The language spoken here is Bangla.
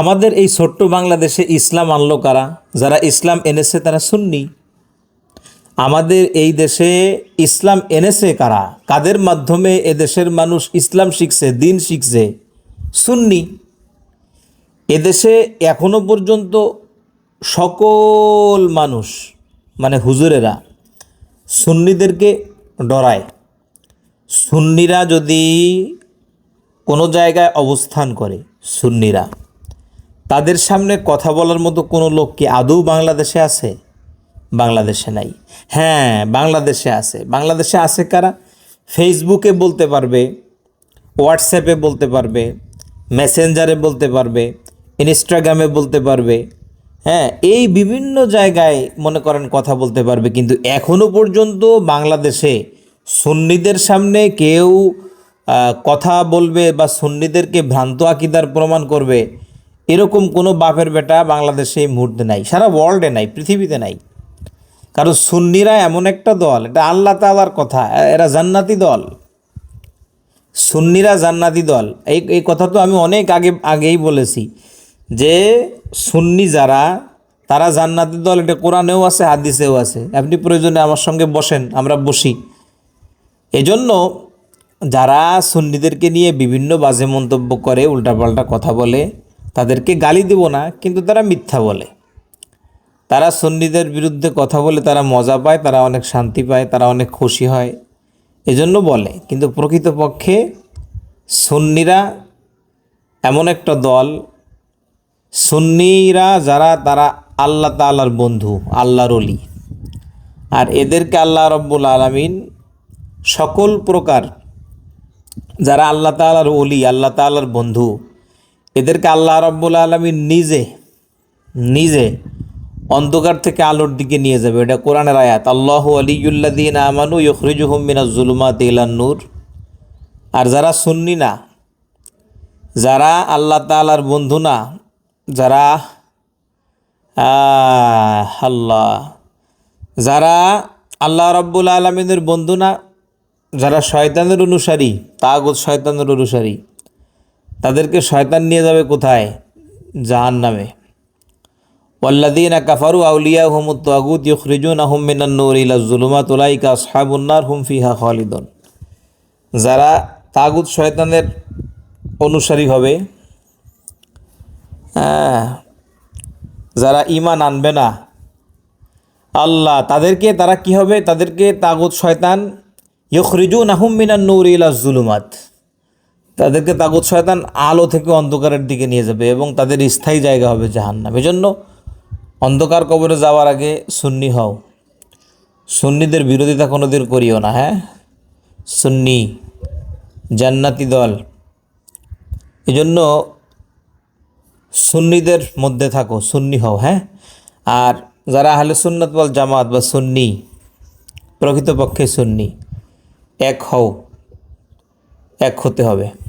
আমাদের এই ছোট্ট বাংলাদেশে ইসলাম আনলো কারা? যারা ইসলাম এনেছে তারা সুন্নি। আমাদের এই দেশে ইসলাম এনেছে কারা? কাদের মাধ্যমে এ দেশের মানুষ ইসলাম শিখছে, দিন শিখছে? সুন্নি। এদেশে এখনও পর্যন্ত সকল মানুষ মানে হুজুরেরা সুন্নিদেরকে ডরায়। সুন্নিরা যদি কোনো জায়গায় অবস্থান করে, সুন্নিরা। তাদের সামনে কথা বলার মতো কোনো লোক কি আদৌ বাংলাদেশে আছে? বাংলাদেশে নাই। হ্যাঁ বাংলাদেশে আছে। বাংলাদেশে আছে কারা? ফেসবুকে বলতে পারবে হোয়াটসঅ্যাপে বলতে পারবে মেসেঞ্জারে বলতে পারবে ইনস্টাগ্রামে বলতে পারবে। হ্যাঁ এই বিভিন্ন জায়গায় মনে করেন কথা বলতে পারবে, কিন্তু এখনও পর্যন্ত বাংলাদেশে সুন্নিদের সামনে কেউ কথা বলবে বা সুন্নিদেরকে ভ্রান্ত আকিদার প্রমাণ করবে এরকম কোনো বাপের বেটা বাংলাদেশে এই মুহূর্তে নাই, সারা ওয়ার্ল্ডে নাই, পৃথিবীতে নাই। কারণ সুন্নিরা এমন একটা দল, এটা আল্লাহ তালার কথা, এরা জান্নাতি দল। সুন্নিরা জান্নাতি দল। এই এই কথা তো আমি অনেক আগে, আগেই বলেছি যে সুন্নি যারা, তারা জান্নাতি দল, এটা কোরআনেও আছে, হাদিসেও আছে। আপনি প্রয়োজনে আমার সঙ্গে বসেন, আমরা বসি। এজন্য যারা সুন্নিদেরকে নিয়ে বিভিন্ন বাজে মন্তব্য করে, উল্টাপাল্টা কথা বলে তাদেরকে গালি দেব না, কিন্তু তারা মিথ্যা বলে। তারা সন্নিদের বিরুদ্ধে কথা বলে, তারা মজা পায়, তারা অনেক শান্তি পায়, তারা অনেক খুশি হয়, এজন্য বলে। কিন্তু প্রকৃতপক্ষে সুন্নিরা এমন একটা দল। সুন্নিরা যারা, তারা আল্লাহ তালার বন্ধু, আল্লাহর অলি আর এদেরকে আল্লাহ রব্বুল আলমিন সকল প্রকার যারা আল্লাহ তালার অলি আল্লাহ তালার বন্ধু এদেরকে আল্লাহ রব্বুল আলমিন নিজে নিজে অন্ধকার থেকে আলোর দিকে নিয়ে যাবে। এটা কোরআনের আয়াত। আল্লাহ আলিউল্লাদিন আমানু ইখরিজুহুম মিনাজ জুলুমাত নূর। আর যারা সুন্নি না, যারা আল্লাহ তালার বন্ধু না, যারা আল্লাহ যারা আল্লাহ রব্বুল আলমিনের বন্ধু না, যারা শয়তানের অনুসারী, তাগত শয়তানের অনুসারী তাদেরকে শয়তান নিয়ে যাবে কোথায়? জাহান নামে ওয়াল্লাদিনা কাফারু আউলিয়া হুম তাগুত ইখরিজুন আহম মিনান নূর ইলা জুলুমাত উলাইকা আসহাবুন্নার হুম ফিহা খালিদুন। যারা তাগুত শয়তানের অনুসারী হবে হ্যাঁ যারা ইমান আনবে না, আল্লাহ তাদেরকে তারা কি হবে? তাদেরকে তাগুত শয়তান ইখরিজুন আহম মিনান নূর ইলা জুলুমাত তাদেরকে তাগুত শয়তান আলো থেকে অন্ধকারের দিকে নিয়ে যাবে এবং তাদের স্থায়ী জায়গা হবে জাহান্নাম। এজন্য অন্ধকার কবরে যাওয়ার আগে সুন্নি হও। সুন্নিদের বিরোধিতা কোনোদিন করিও না হ্যাঁ? সুন্নি, জান্নাতি দল। এজন্য সুন্নিদের মধ্যে থাকো, সুন্নি হও হ্যাঁ? আর যারা আহলে সুন্নত বল জামাত বা সুন্নি, প্রকৃতপক্ষে সুন্নি, এক হও, এক হতে হবে।